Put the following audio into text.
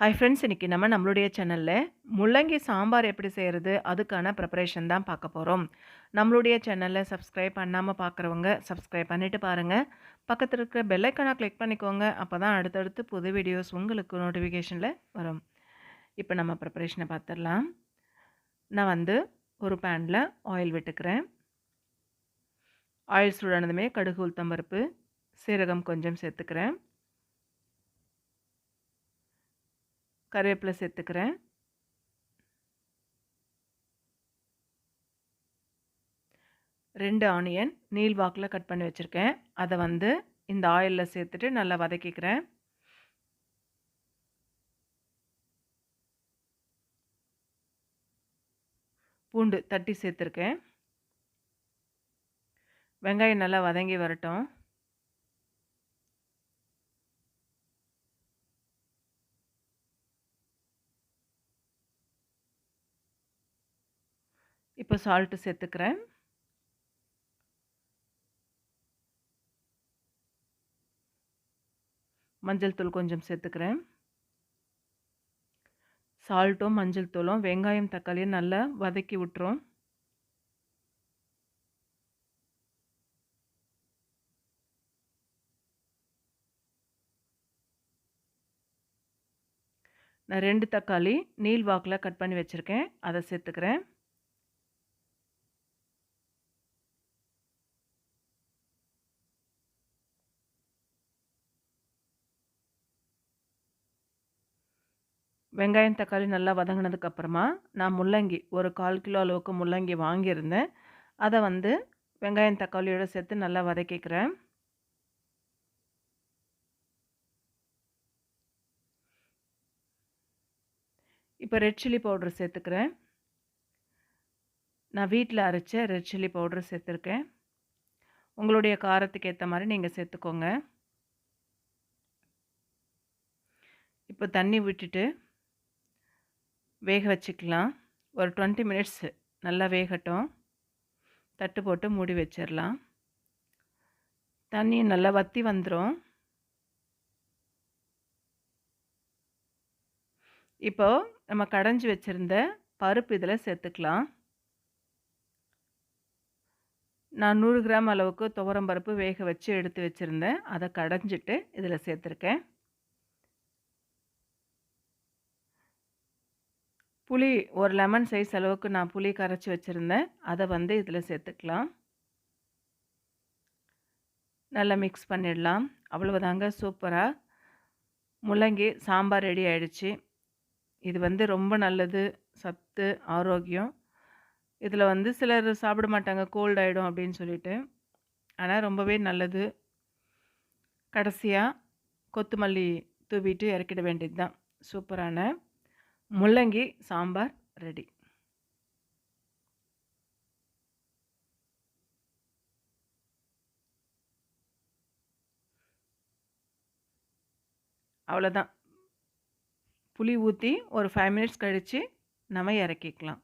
Hi friends இன்றைக்கி நம்ம நம்மளுடைய சேனலில் முள்ளங்கி சாம்பார் எப்படி செய்கிறது அதுக்கான ப்ரிப்பரேஷன் தான் பார்க்க போகிறோம் நம்மளுடைய சேனலில் சப்ஸ்கிரைப் பண்ணாமல் பார்க்குறவங்க சப்ஸ்கிரைப் பண்ணிவிட்டு பாருங்கள் பக்கத்தில் இருக்கிற பெல்லைக்கனாக கிளிக் பண்ணிக்கோங்க. அப்போ தான் அடுத்தடுத்து புது வீடியோஸ் உங்களுக்கு நோட்டிஃபிகேஷனில் வரும். இப்போ நம்ம ப்ரிப்பரேஷனை பார்த்துடலாம். நான் வந்து ஒரு பேனில் ஆயில் விட்டுக்கிறேன். ஆயில் சூடானதுமே கடுகு உளுத்தம்பருப்பு சீரகம் கொஞ்சம் சேர்த்துக்கிறேன். கருவேப்பிலை சேர்த்துக்கிறேன். ரெண்டு ஆனியன் நீல் வாக்கில் கட் பண்ணி வச்சுருக்கேன். அதை வந்து இந்த ஆயிலில் சேர்த்துட்டு நல்லா வதக்கிக்கிறேன். பூண்டு தட்டி சேர்த்துருக்கேன். வெங்காயம் நல்லா வதங்கி வரட்டும். இப்போ சால்ட்டு சேர்த்துக்கிறேன். மஞ்சள் தூள் கொஞ்சம் சேர்த்துக்கிறேன். சால்ட்டும் மஞ்சள் தூளும் வெங்காயம் தக்காளியும் நல்லா வதக்கி விட்டுரும். நான் ரெண்டு தக்காளி நீல் வாக்கில் கட் பண்ணி வச்சுருக்கேன். அதை சேர்த்துக்கிறேன். வெங்காயம் தக்காளி நல்லா வதங்கினதுக்கப்புறமா நான் முள்ளங்கி ஒரு கால் கிலோ அளவுக்கு முள்ளங்கி வாங்கியிருந்தேன். அதை வந்து வெங்காயம் தக்காளியோடு சேர்த்து நல்லா வதக்கிக்கிறேன். இப்போ ரெட் சில்லி பவுட்ரு சேர்த்துக்கிறேன். நான் வீட்டில் அரைச்ச ரெட் சில்லி பவுட்ரு சேர்த்துருக்கேன். உங்களுடைய காரத்துக்கு ஏற்ற மாதிரி நீங்கள் சேர்த்துக்கோங்க. இப்போ தண்ணி விட்டுட்டு வேக வச்சுக்கலாம். ஒரு டுவெண்ட்டி மினிட்ஸ் நல்லா வேகட்டும். தட்டு போட்டு மூடி வச்சிடலாம் தண்ணி நல்லா வற்றி வந்துடும் இப்போது நம்ம கடைஞ்சி வச்சுருந்த பருப்பு இதில் சேர்த்துக்கலாம். நான் நூறு கிராம் அளவுக்கு துவரம் பருப்பு வேக வச்சு எடுத்து வச்சுருந்தேன். அதை கடைஞ்சிட்டு இதில் சேர்த்துருக்கேன். புளி ஒரு லெமன் சைஸ் அளவுக்கு நான் புளி கரைச்சி வச்சுருந்தேன். அதை வந்து இதில் சேர்த்துக்கலாம் நல்லா மிக்ஸ் பண்ணிடலாம். அவ்வளவுதாங்க சூப்பராக முள்ளங்கி சாம்பார் ரெடி ஆகிடுச்சு இது வந்து ரொம்ப நல்லது. சத்து ஆரோக்கியம். இதில் வந்து சிலர் சாப்பிட மாட்டாங்க. கோல்ட் ஆகிடும் அப்படின்னு சொல்லிட்டு. ஆனால் ரொம்பவே நல்லது. கடைசியாக கொத்தமல்லி தூவிட்டு இறக்கிட வேண்டியது தான் சூப்பரான முள்ளங்கி சாம்பார் ரெடி. அவ்வளோதான் புளி ஊற்றி ஒரு ஃபைவ் மினிட்ஸ் கழித்து நம்ம இறக்கிக்கலாம்.